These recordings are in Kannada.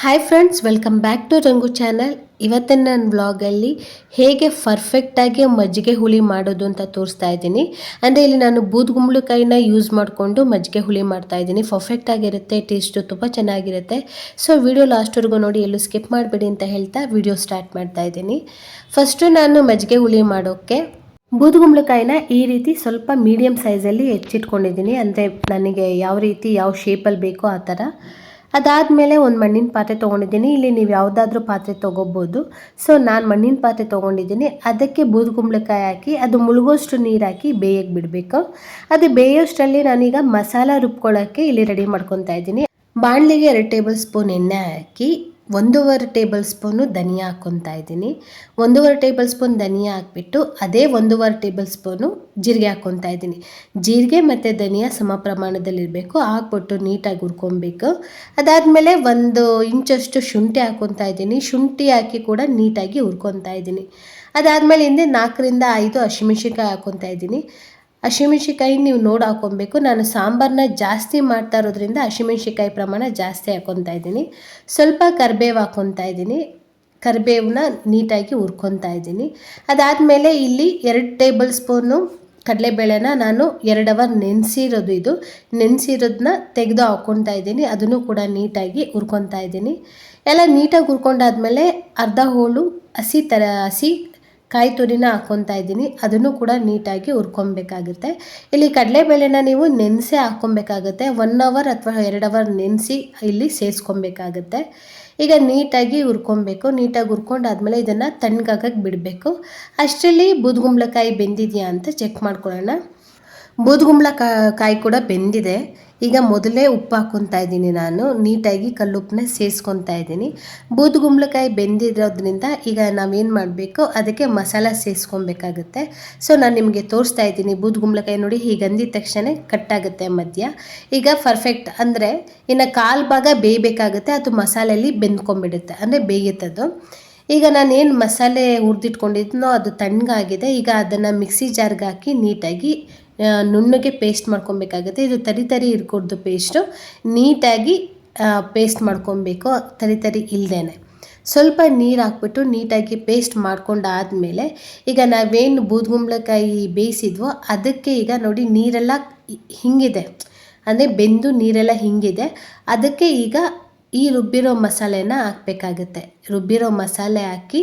Hi friends welcome back to Rangu channel ಇವತ್ತಿನ ನನ್ನ ವ್ಲಾಗಲ್ಲಿ ಹೇಗೆ ಪರ್ಫೆಕ್ಟಾಗಿ ಮಜ್ಜಿಗೆ ಹುಳಿ ಮಾಡೋದು ಅಂತ ತೋರಿಸ್ತಾ ಇದ್ದೀನಿ. ಅಂದರೆ ಇಲ್ಲಿ ನಾನು ಬೂದ್ಗುಂಬಳಕಾಯಿನ ಯೂಸ್ ಮಾಡಿಕೊಂಡು ಮಜ್ಜಿಗೆ ಹುಳಿ ಮಾಡ್ತಾ ಇದ್ದೀನಿ. ಪರ್ಫೆಕ್ಟ್ ಆಗಿರುತ್ತೆ ಟೇಸ್ಟು ತುಂಬ ಚೆನ್ನಾಗಿರುತ್ತೆ. ಸೊ ವಿಡಿಯೋ ಲಾಸ್ಟ್ವರೆಗೂ ನೋಡಿ, ಎಲ್ಲೂ ಸ್ಕಿಪ್ ಮಾಡಬೇಡಿ ಅಂತ ಹೇಳ್ತಾ ವಿಡಿಯೋ ಸ್ಟಾರ್ಟ್ ಮಾಡ್ತಾ ಇದ್ದೀನಿ. ಫಸ್ಟು ನಾನು ಮಜ್ಜಿಗೆ ಹುಳಿ ಮಾಡೋಕ್ಕೆ ಬೂದುಗುಂಬಳಕಾಯಿನ ಈ ರೀತಿ ಸ್ವಲ್ಪ ಮೀಡಿಯಮ್ ಸೈಜಲ್ಲಿ ಹೆಚ್ಚಿಟ್ಕೊಂಡಿದ್ದೀನಿ. ಅಂದರೆ ನನಗೆ ಯಾವ ರೀತಿ, ಯಾವ ಶೇಪಲ್ಲಿ ಬೇಕೋ ಆ ಥರ. ಅದಾದಮೇಲೆ ಒಂದು ಮಣ್ಣಿನ ಪಾತ್ರೆ ತೊಗೊಂಡಿದ್ದೀನಿ. ಇಲ್ಲಿ ನೀವು ಯಾವುದಾದ್ರೂ ಪಾತ್ರೆ ತೊಗೋಬೋದು. ಸೊ ನಾನು ಮಣ್ಣಿನ ಪಾತ್ರೆ ತೊಗೊಂಡಿದ್ದೀನಿ. ಅದಕ್ಕೆ ಬೂದುಗುಂಬಳಕಾಯಿ ಹಾಕಿ, ಅದು ಮುಳುಗೋಷ್ಟು ನೀರು ಹಾಕಿ ಬೇಯಕ್ಕೆ ಬಿಡಬೇಕು. ಅದು ಬೇಯೋಷ್ಟರಲ್ಲಿ ನಾನೀಗ ಮಸಾಲ ರುಬ್ಕೊಳ್ಳೋಕ್ಕೆ ಇಲ್ಲಿ ರೆಡಿ ಮಾಡ್ಕೊತಾ ಇದ್ದೀನಿ. ಬಾಣಲಿಗೆ ಎರಡು ಟೇಬಲ್ ಸ್ಪೂನ್ ಎಣ್ಣೆ ಹಾಕಿ ಒಂದೂವರೆ ಟೇಬಲ್ ಸ್ಪೂನು ಧನಿಯಾ ಹಾಕ್ಕೊತಾ ಇದ್ದೀನಿ. ಒಂದೂವರೆ ಟೇಬಲ್ ಸ್ಪೂನ್ ಧನಿಯಾ ಹಾಕ್ಬಿಟ್ಟು ಅದೇ ಒಂದೂವರೆ ಟೇಬಲ್ ಸ್ಪೂನು ಜೀರಿಗೆ ಹಾಕ್ಕೊತಾ ಇದ್ದೀನಿ. ಜೀರಿಗೆ ಮತ್ತು ಧನಿಯಾ ಸಮ ಪ್ರಮಾಣದಲ್ಲಿರಬೇಕು ಹಾಕ್ಬಿಟ್ಟು ನೀಟಾಗಿ ಹುರ್ಕೊಬೇಕು. ಅದಾದಮೇಲೆ ಒಂದು ಇಂಚಷ್ಟು ಶುಂಠಿ ಹಾಕ್ಕೊತಾ ಇದ್ದೀನಿ. ಶುಂಠಿ ಹಾಕಿ ಕೂಡ ನೀಟಾಗಿ ಹುರ್ಕೊತಾ ಇದ್ದೀನಿ. ಅದಾದಮೇಲೆ ಹಿಂದೆ ನಾಲ್ಕರಿಂದ ಐದು ಹಸಿಮೆಣ್ಸಿನ್ಕಾಯಿ ಹಾಕ್ಕೊತಾ ಇದ್ದೀನಿ. ಹಸಿಮೆಣ್ಸಿಕಾಯಿ ನೀವು ನೋಡಿ ಹಾಕೊಬೇಕು. ನಾನು ಸಾಂಬಾರನ್ನ ಜಾಸ್ತಿ ಮಾಡ್ತಾ ಇರೋದ್ರಿಂದ ಹಸಿಮೆಣ್ಸಿಕಾಯಿ ಪ್ರಮಾಣ ಜಾಸ್ತಿ ಹಾಕ್ಕೊತಾ ಇದ್ದೀನಿ. ಸ್ವಲ್ಪ ಕರಿಬೇವು ಹಾಕ್ಕೊತಾ ಇದ್ದೀನಿ. ಕರಿಬೇವನ್ನ ನೀಟಾಗಿ ಹುರ್ಕೊತಾ ಇದ್ದೀನಿ. ಅದಾದಮೇಲೆ ಇಲ್ಲಿ ಎರಡು ಟೇಬಲ್ ಸ್ಪೂನು ಕಡಲೆಬೇಳೆನ ನಾನು ಎರಡು ಅವರ್ ನೆನೆಸಿರೋದು ಇದು. ನೆನೆಸಿರೋದನ್ನ ತೆಗೆದು ಹಾಕ್ಕೊತಾ ಇದ್ದೀನಿ. ಅದನ್ನು ಕೂಡ ನೀಟಾಗಿ ಹುರ್ಕೊತಾ ಇದ್ದೀನಿ. ಎಲ್ಲ ನೀಟಾಗಿ ಹುರ್ಕೊಂಡಾದ್ಮೇಲೆ ಅರ್ಧ ಹೋಳು ಹಸಿ ಥರ ಹಸಿ ಕಾಯಿ ತುರಿನ ಹಾಕ್ಕೊತಾ ಇದ್ದೀನಿ. ಅದನ್ನು ಕೂಡ ನೀಟಾಗಿ ಹುರ್ಕೊಬೇಕಾಗುತ್ತೆ. ಇಲ್ಲಿ ಕಡಲೆಬೇಳೆನ ನೀವು ನೆನೆಸಿ ಹಾಕ್ಕೊಬೇಕಾಗುತ್ತೆ. ಒನ್ ಅವರ್ ಅಥವಾ ಎರಡು ಅವರ್ ನೆನೆಸಿ ಇಲ್ಲಿ ಸೇರಿಸ್ಕೊಬೇಕಾಗುತ್ತೆ ಈಗ ನೀಟಾಗಿ ಹುರ್ಕೊಬೇಕು. ನೀಟಾಗಿ ಹುರ್ಕೊಂಡಾದ್ಮೇಲೆ ಇದನ್ನು ತಣ್ಣಗಾಗಕ್ಕೆ ಬಿಡಬೇಕು. ಅಷ್ಟರಲ್ಲಿ ಬೂದುಗುಂಬಳಕಾಯಿ ಬೆಂದಿದೆಯಾ ಅಂತ ಚೆಕ್ ಮಾಡ್ಕೊಳ್ಳೋಣ. ಬೂದುಗುಂಬಳ ಕಾಯಿ ಕೂಡ ಬೆಂದಿದೆ. ಈಗ ಮೊದಲೇ ಉಪ್ಪು ಹಾಕ್ಕೊತಾ ಇದ್ದೀನಿ ನಾನು. ನೀಟಾಗಿ ಕಲ್ಲುಪ್ಪನ್ನ ಸೇರಿಸ್ಕೊತಾ ಇದ್ದೀನಿ. ಬೂದುಗುಂಬಳಕಾಯಿ ಬೆಂದಿರೋದ್ರಿಂದ ಈಗ ನಾವೇನು ಮಾಡಬೇಕು? ಅದಕ್ಕೆ ಮಸಾಲ ಸೇರಿಸ್ಕೊಬೇಕಾಗುತ್ತೆ ಸೊ ನಾನು ನಿಮಗೆ ತೋರಿಸ್ತಾ ಇದ್ದೀನಿ. ಬೂದುಗುಂಬಳಕಾಯಿ ನೋಡಿ ಹೀಗೆ ಅಂದಿದ ತಕ್ಷಣ ಕಟ್ಟಾಗುತ್ತೆ ಮಧ್ಯ. ಈಗ ಪರ್ಫೆಕ್ಟ್ ಅಂದರೆ ಇನ್ನು ಕಾಲು ಭಾಗ ಬೇಯಬೇಕಾಗುತ್ತೆ. ಅದು ಮಸಾಲೆಯಲ್ಲಿ ಬೆಂದ್ಕೊಂಬಿಡುತ್ತೆ ಅಂದರೆ ಬೇಯುತ್ತದು. ಈಗ ನಾನು ಏನು ಮಸಾಲೆ ಹುರಿದಿಟ್ಕೊಂಡಿದ್ನೋ ಅದು ತಣ್ಣಗಾಗಿದೆ, ಈಗ ಅದನ್ನು ಮಿಕ್ಸಿ ಜಾರ್ಗೆ ಹಾಕಿ ನೀಟಾಗಿ ನುಣ್ಣಗೆ ಪೇಸ್ಟ್ ಮಾಡ್ಕೊಬೇಕಾಗುತ್ತೆ. ಇದು ತರಿ ತರಿ ಇರ್ಕೊಡ್ದು ಪೇಸ್ಟು. ನೀಟಾಗಿ ಪೇಸ್ಟ್ ಮಾಡ್ಕೊಬೇಕು, ತರಿ ತರಿ ಇಲ್ಲದೇ ಸ್ವಲ್ಪ ನೀರು ಹಾಕ್ಬಿಟ್ಟು ನೀಟಾಗಿ ಪೇಸ್ಟ್ ಮಾಡ್ಕೊಂಡಾದಮೇಲೆ, ಈಗ ನಾವೇನು ಬೂದ್ಗುಂಬಳಕಾಯಿ ಬೇಯಿಸಿದ್ವೋ ಅದಕ್ಕೆ ಈಗ ನೋಡಿ ನೀರೆಲ್ಲ ಹಿಂಗಿದೆ. ಅಂದರೆ ಬೆಂದು ನೀರೆಲ್ಲ ಹಿಂಗಿದೆ. ಅದಕ್ಕೆ ಈಗ ಈ ರುಬ್ಬಿರೋ ಮಸಾಲೆನ ಹಾಕಬೇಕಾಗುತ್ತೆ. ರುಬ್ಬಿರೋ ಮಸಾಲೆ ಹಾಕಿ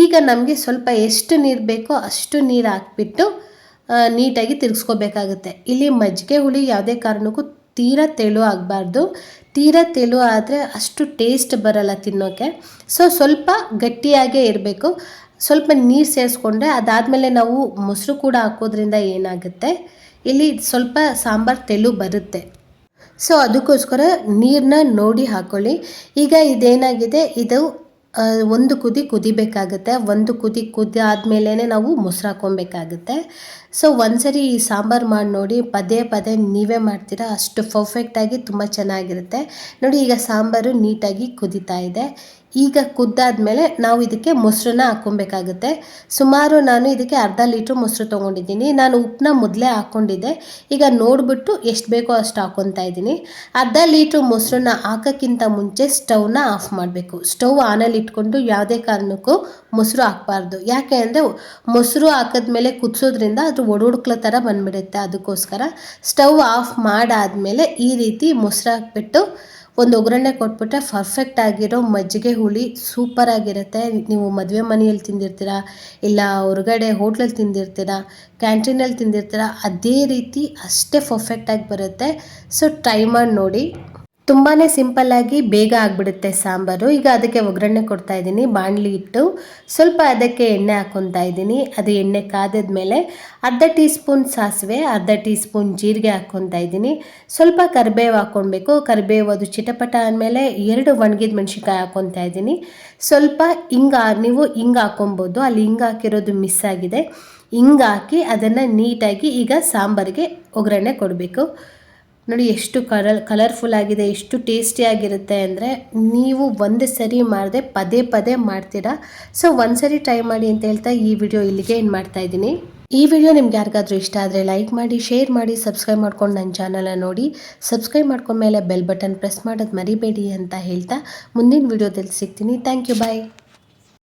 ಈಗ ನಮಗೆ ಸ್ವಲ್ಪ ಎಷ್ಟು ನೀರು ಬೇಕೋ ಅಷ್ಟು ನೀರು ಹಾಕ್ಬಿಟ್ಟು ನೀಟಾಗಿ ತಿರ್ಗಿಸ್ಕೋಬೇಕಾಗುತ್ತೆ. ಇಲ್ಲಿ ಮಜ್ಜಿಗೆ ಹುಳಿ ಯಾವುದೇ ಕಾರಣಕ್ಕೂ ತೀರಾ ತೆಳು ಆಗಬಾರ್ದು. ತೀರಾ ತೆಳು ಆದರೆ ಅಷ್ಟು ಟೇಸ್ಟ್ ಬರಲ್ಲ ತಿನ್ನೋಕ್ಕೆ ಸೊ ಸ್ವಲ್ಪ ಗಟ್ಟಿಯಾಗೇ ಇರಬೇಕು. ಸ್ವಲ್ಪ ನೀರು ಸೇರಿಸ್ಕೊಂಡ್ರೆ ಅದಾದಮೇಲೆ ನಾವು ಮೊಸರು ಕೂಡ ಹಾಕೋದ್ರಿಂದ ಏನಾಗುತ್ತೆ? ಇಲ್ಲಿ ಸ್ವಲ್ಪ ಸಾಂಬಾರು ತೆಳು ಬರುತ್ತೆ. ಸೊ ಅದಕ್ಕೋಸ್ಕರ ನೀರನ್ನ ನೋಡಿ ಹಾಕ್ಕೊಳ್ಳಿ ಈಗ ಇದೇನಾಗಿದೆ? ಇದು ಒಂದು ಕುದಿ ಕುದಿಬೇಕಾಗುತ್ತೆ. ಒಂದು ಕುದಿ ಕುದಿ ಆದಮೇಲೆ ನಾವು ಮೊಸರು ಹಾಕ್ಕೊಬೇಕಾಗುತ್ತೆ. ಸೊ ಒಂದ್ಸರಿ ಈ ಸಾಂಬಾರು ಮಾಡಿ ನೋಡಿ, ಪದೇ ಪದೇ ನೀವೇ ಮಾಡ್ತೀರಾ? ಅಷ್ಟು ಪರ್ಫೆಕ್ಟಾಗಿ ತುಂಬ ಚೆನ್ನಾಗಿರುತ್ತೆ. ನೋಡಿ ಈಗ ಸಾಂಬಾರು ನೀಟಾಗಿ ಕುದೀತಾ ಇದೆ. ಈಗ ಕುದ್ದಾದ ಮೇಲೆ ನಾವು ಇದಕ್ಕೆ ಮೊಸರನ್ನ ಹಾಕ್ಕೊಬೇಕಾಗುತ್ತೆ. ಸುಮಾರು ನಾನು ಇದಕ್ಕೆ ಅರ್ಧ ಲೀಟ್ರ್ ಮೊಸರು ತೊಗೊಂಡಿದ್ದೀನಿ. ನಾನು ಉಪ್ಪನ್ನ ಮೊದಲೇ ಹಾಕ್ಕೊಂಡಿದ್ದೆ. ಈಗ ನೋಡಿಬಿಟ್ಟು ಎಷ್ಟು ಬೇಕೋ ಅಷ್ಟು ಹಾಕ್ಕೊತಾ ಇದ್ದೀನಿ. ಅರ್ಧ ಲೀಟ್ರ್ ಮೊಸರನ್ನ ಹಾಕೋಕ್ಕಿಂತ ಮುಂಚೆ ಸ್ಟವ್ನ ಆಫ್ ಮಾಡಬೇಕು. ಸ್ಟವ್ ಆನಲ್ಲಿ ಇಟ್ಕೊಂಡು ಯಾವುದೇ ಕಾರಣಕ್ಕೂ ಮೊಸರು ಹಾಕ್ಬಾರ್ದು. ಯಾಕೆ ಅಂದರೆ ಮೊಸರು ಹಾಕಿದ್ಮೇಲೆ ಕುದಿಸೋದ್ರಿಂದ ಅದು ಒಡೊಡ್ಕ್ಲ ಥರ ಬಂದುಬಿಡುತ್ತೆ ಅದಕ್ಕೋಸ್ಕರ. ಸ್ಟವ್ ಆಫ್ ಮಾಡಾದಮೇಲೆ ಈ ರೀತಿ ಮೊಸರು ಹಾಕ್ಬಿಟ್ಟು ಒಂದು ಒಗ್ಗರಣೆ ಕೊಟ್ಬಿಟ್ರೆ ಪರ್ಫೆಕ್ಟ್ ಆಗಿರೋ ಮಜ್ಜಿಗೆ ಹುಳಿ ಸೂಪರ್ ಆಗಿರುತ್ತೆ. ನೀವು ಮದುವೆ ಮನೆಯಲ್ಲಿ ತಿಂದಿರ್ತೀರ, ಇಲ್ಲ ಹೊರಗಡೆ ಹೋಟ್ಲಲ್ಲಿ ತಿಂದಿರ್ತೀರ ಕ್ಯಾಂಟೀನಲ್ಲಿ ತಿಂದಿರ್ತೀರ, ಅದೇ ರೀತಿ ಅಷ್ಟೇ ಪರ್ಫೆಕ್ಟಾಗಿ ಬರುತ್ತೆ. ಸೊ ಟ್ರೈ ಮಾಡಿ ನೋಡಿ. ತುಂಬಾ ಸಿಂಪಲ್ಲಾಗಿ ಬೇಗ ಆಗಿಬಿಡುತ್ತೆ ಸಾಂಬಾರು. ಈಗ ಅದಕ್ಕೆ ಒಗ್ಗರಣೆ ಕೊಡ್ತಾ ಇದ್ದೀನಿ, ಬಾಣಲಿ ಇಟ್ಟು ಸ್ವಲ್ಪ ಅದಕ್ಕೆ ಎಣ್ಣೆ ಹಾಕ್ಕೊತಾ ಇದ್ದೀನಿ. ಅದು ಎಣ್ಣೆ ಕಾದಿದ್ಮೇಲೆ ಅರ್ಧ ಟೀ ಸ್ಪೂನ್ ಸಾಸಿವೆ, ಅರ್ಧ ಟೀ ಸ್ಪೂನ್ ಜೀರಿಗೆ ಹಾಕ್ಕೊತಾ ಇದ್ದೀನಿ. ಸ್ವಲ್ಪ ಕರಿಬೇವು ಹಾಕ್ಕೊಳ್ಬೇಕು ಕರಿಬೇವು ಅದು ಚಿಟಪಟ ಆದಮೇಲೆ ಎರಡು ಒಣಗಿದ ಮೆಣಸಿನ್ಕಾಯಿ ಹಾಕ್ಕೊತಾ ಇದ್ದೀನಿ. ಸ್ವಲ್ಪ ಹಿಂಗ ನೀವು ಹಿಂಗೆ ಹಾಕೊಬೋದು ಅಲ್ಲಿ ಹಿಂಗೆ ಹಾಕಿರೋದು ಮಿಸ್ ಆಗಿದೆ. ಹಿಂಗೆ ಹಾಕಿ ಅದನ್ನು ನೀಟಾಗಿ ಈಗ ಸಾಂಬಾರಿಗೆ ಒಗ್ಗರಣೆ ಕೊಡಬೇಕು. ನೋಡಿ ಎಷ್ಟು ಕಲರ್ ಕಲರ್ಫುಲ್ ಆಗಿದೆ, ಎಷ್ಟು ಟೇಸ್ಟಿಯಾಗಿರುತ್ತೆ ಅಂದರೆ ನೀವು ಒಂದು ಸರಿ ಮಾಡಿದೆ, ಪದೇ ಪದೇ ಮಾಡ್ತೀರಾ. ಸೊ ಒಂದು ಸರಿ ಟ್ರೈ ಮಾಡಿ ಅಂತ ಹೇಳ್ತಾ ಈ ವಿಡಿಯೋ ಇಲ್ಲಿಗೆ ಏನು ಮಾಡ್ತಾ ಇದ್ದೀನಿ. ಈ ವಿಡಿಯೋ ನಿಮ್ಗೆ ಯಾರಿಗಾದರೂ ಇಷ್ಟ ಆದರೆ ಲೈಕ್ ಮಾಡಿ ಶೇರ್ ಮಾಡಿ ಸಬ್ಸ್ಕ್ರೈಬ್ ಮಾಡ್ಕೊಂಡು ನನ್ನ ಚಾನಲನ್ನು ನೋಡಿ. ಸಬ್ಸ್ಕ್ರೈಬ್ ಮಾಡ್ಕೊಂಡ್ಮೇಲೆ ಬೆಲ್ ಬಟನ್ ಪ್ರೆಸ್ ಮಾಡೋದು ಮರಿಬೇಡಿ ಅಂತ ಹೇಳ್ತಾ ಮುಂದಿನ ವಿಡಿಯೋದಲ್ಲಿ ಸಿಗ್ತೀನಿ. Thank you bye